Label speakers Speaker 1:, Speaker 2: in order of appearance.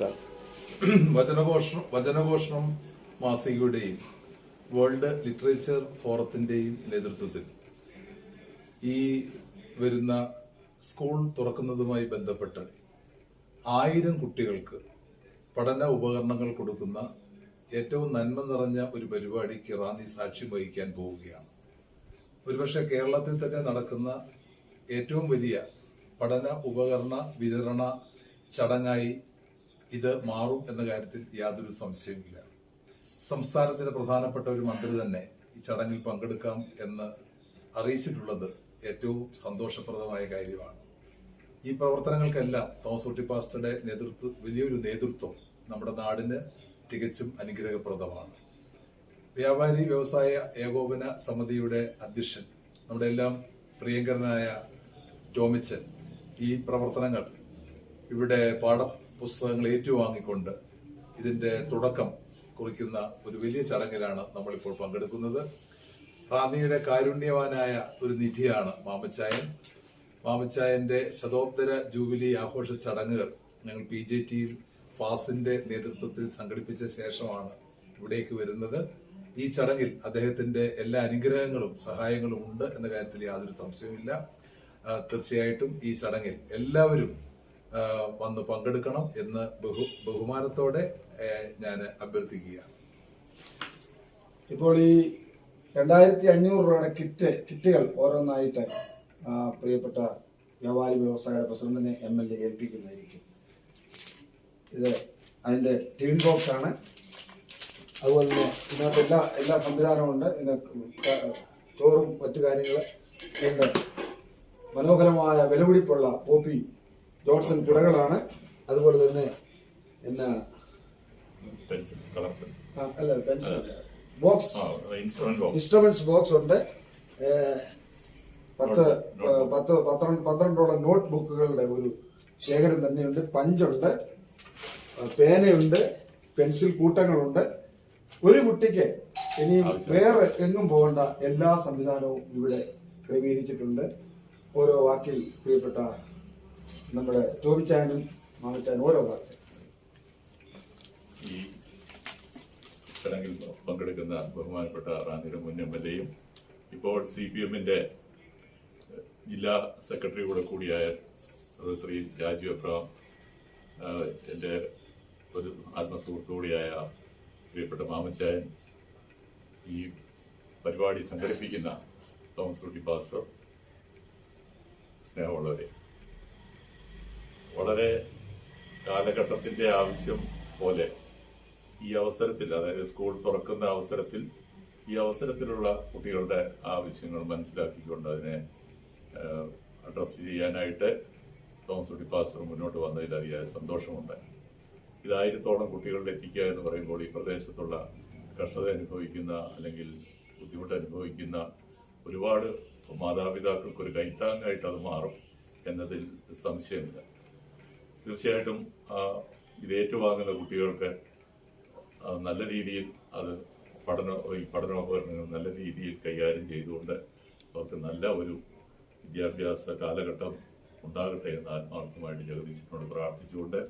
Speaker 1: Start
Speaker 2: വചനഘോഷണം വചനഘോഷണം മാസികയുടെയും വേൾഡ് ലിറ്ററേച്ചർ ഫോറത്തിന്റെയും നേതൃത്വത്തിൽ ഈ വരുന്ന സ്കൂൾ തുറക്കുന്നതുമായി ബന്ധപ്പെട്ട് ആയിരം കുട്ടികൾക്ക് പഠന ഉപകരണങ്ങൾ കൊടുക്കുന്ന ഏറ്റവും നന്മ നിറഞ്ഞ ഒരു പരിപാടിക്ക് റാന്നി സാക്ഷ്യം വഹിക്കാൻ പോവുകയാണ്. ഒരുപക്ഷെ കേരളത്തിൽ തന്നെ നടക്കുന്ന ഏറ്റവും വലിയ പഠന ഉപകരണ വിതരണ ചടങ്ങായി ഇത് മാറും എന്ന കാര്യത്തിൽ യാതൊരു സംശയവുമില്ല. സംസ്ഥാനത്തിന്റെ പ്രധാനപ്പെട്ട ഒരു മന്ത്രി തന്നെ ഈ ചടങ്ങിൽ പങ്കെടുക്കാം എന്ന് അറിയിച്ചിട്ടുള്ളത് ഏറ്റവും സന്തോഷപ്രദമായ കാര്യമാണ്. ഈ പ്രവർത്തനങ്ങൾക്കെല്ലാം തോമസ് കുട്ടി പാസ്റ്ററുടെ നേതൃത്വം വലിയൊരു നേതൃത്വം നമ്മുടെ നാടിന് തികച്ചും അനുഗ്രഹപ്രദമാണ്. വ്യാപാരി വ്യവസായ ഏകോപന സമിതിയുടെ അധ്യക്ഷൻ നമ്മുടെ എല്ലാം പ്രിയങ്കരനായ ടോമിച്ചൻ ഈ പ്രവർത്തനങ്ങൾ ഇവിടെ പാഠപുസ്തകങ്ങൾ ഏറ്റുവാങ്ങിക്കൊണ്ട് ഇതിന്റെ തുടക്കം കുറിക്കുന്ന ഒരു വലിയ ചടങ്ങിലാണ് നമ്മളിപ്പോൾ പങ്കെടുക്കുന്നത്. റാന്നിയുടെ കാരുണ്യവാനായ ഒരു നിധിയാണ് മാമച്ചായൻ. മാമച്ചായന്റെ ശതോത്തര ജൂബിലി ആഘോഷ ചടങ്ങുകൾ ഞങ്ങൾ പി ജെ ടിയിൽ ഫാസിന്റെ നേതൃത്വത്തിൽ സംഘടിപ്പിച്ച ശേഷമാണ് ഇവിടേക്ക് വരുന്നത്. ഈ ചടങ്ങിൽ അദ്ദേഹത്തിന്റെ എല്ലാ അനുഗ്രഹങ്ങളും സഹായങ്ങളും ഉണ്ട് എന്ന കാര്യത്തിൽ യാതൊരു സംശയവുമില്ല. തീർച്ചയായിട്ടും ഈ ചടങ്ങിൽ എല്ലാവരും വന്ന് പങ്കെടുക്കണം എന്ന് ബഹു ബഹുമാനത്തോടെ ഞാൻ അഭ്യർത്ഥിക്കുകയാണ്.
Speaker 1: ഇപ്പോൾ ഈ രണ്ടായിരത്തി അഞ്ഞൂറ് രൂപയുടെ കിറ്റ് കിറ്റുകൾ ഓരോന്നായിട്ട് പ്രിയപ്പെട്ട വ്യാപാരി വ്യവസായിയുടെ പ്രസിഡന്റിനെ എം എൽ എ ഏൽപ്പിക്കുന്നതായിരിക്കും. ഇത് അതിന്റെ ടീൻ ബോക്സ് ആണ്. അതുപോലെ തന്നെ ഇതിനകത്ത് എല്ലാ എല്ലാ സംവിധാനവും ഉണ്ട്. ക- ചോറും മറ്റു കാര്യങ്ങൾ ഉണ്ട്. മനോഹരമായ വിലപിടിപ്പുള്ള ഒ പി ജോൺസൺ കുടകളാണ്. അതുപോലെ തന്നെ എന്നാ? അല്ല പെൻസിൽ ബോക്സ്
Speaker 3: ആ ഇൻസ്ട്രുമെന്റ് ബോക്സ്
Speaker 1: ഇൻസ്ട്രുമെന്റ്സ് ബോക്സ് ഉണ്ട്. പത്ത് പത്ത് പന്ത്രണ്ട് പന്ത്രണ്ടോളം നോട്ട് ബുക്കുകളുടെ ഒരു ശേഖരം തന്നെയുണ്ട്. പഞ്ചുണ്ട്. പേനയുണ്ട്. പെൻസിൽ കൂട്ടങ്ങളുണ്ട്. ഒരു കുട്ടിക്ക് ഇനിയും വേറെ എങ്ങും പോകേണ്ട എല്ലാ സംവിധാനവും ഇവിടെ ക്രമീകരിച്ചിട്ടുണ്ട്. ഓരോ വാക്കിൽ പ്രിയപ്പെട്ട നമ്മുടെ ടോമിച്ചാനും മാമച്ചാനും ഓരോ വാക്കിൽ
Speaker 3: ഈ ചടങ്ങിൽ പങ്കെടുക്കുന്ന ബഹുമാനപ്പെട്ട റാന്നിയുടെ മുൻ എം എൽ എയും ഇപ്പോൾ സി പി എമ്മിന്റെ ജില്ലാ സെക്രട്ടറി കൂടെ കൂടിയായ ശ്രീ രാജു എബ്രഹാം ആഹ്, എന്റെ ഒരു ആത്മസുഹൃത്തു കൂടിയായ പ്രിയപ്പെട്ട മാമച്ചായൻ ഈ പരിപാടി സംഘടിപ്പിക്കുന്ന തോമസ് കുട്ടി പാസ്റ്റർ സ്നേഹമുള്ളവരെ. വളരെ കാലഘട്ടത്തിന്റെ ആവശ്യം പോലെ ഈ അവസരത്തിൽ അതായത് സ്കൂൾ തുറക്കുന്ന അവസരത്തിൽ ഈ അവസരത്തിലുള്ള കുട്ടികളുടെ ആവശ്യങ്ങൾ മനസ്സിലാക്കിക്കൊണ്ട് അതിനെ അഡ്രസ്സ് ചെയ്യാനായിട്ട് തോമസ് കുട്ടി പാസ്റ്റർ മുന്നോട്ട് വന്നതിൽ അതിയായ സന്തോഷമുണ്ട്. ഇതായിരത്തോളം കുട്ടികളുടെ എത്തിക്കുക എന്ന് പറയുമ്പോൾ ഈ പ്രദേശത്തുള്ള കഷ്ടത അനുഭവിക്കുന്ന അല്ലെങ്കിൽ ബുദ്ധിമുട്ട് അനുഭവിക്കുന്ന ഒരുപാട് മാതാപിതാക്കൾക്ക് ഒരു കൈത്താങ്ങായിട്ട് അത് മാറും എന്നതിൽ സംശയമില്ല. തീർച്ചയായിട്ടും ഇത് ഏറ്റുവാങ്ങുന്ന കുട്ടികൾക്ക് നല്ല രീതിയിൽ അത് പഠന ഈ പഠനോപകരണങ്ങൾ നല്ല രീതിയിൽ കൈകാര്യം ചെയ്തുകൊണ്ട് അവർക്ക് നല്ല ഒരു വിദ്യാഭ്യാസ കാലഘട്ടം ഉണ്ടാകട്ടെ എന്ന് ആത്മാർത്ഥമായിട്ട് ജഗദീശനോട് പ്രാർത്ഥിച്ചുകൊണ്ട്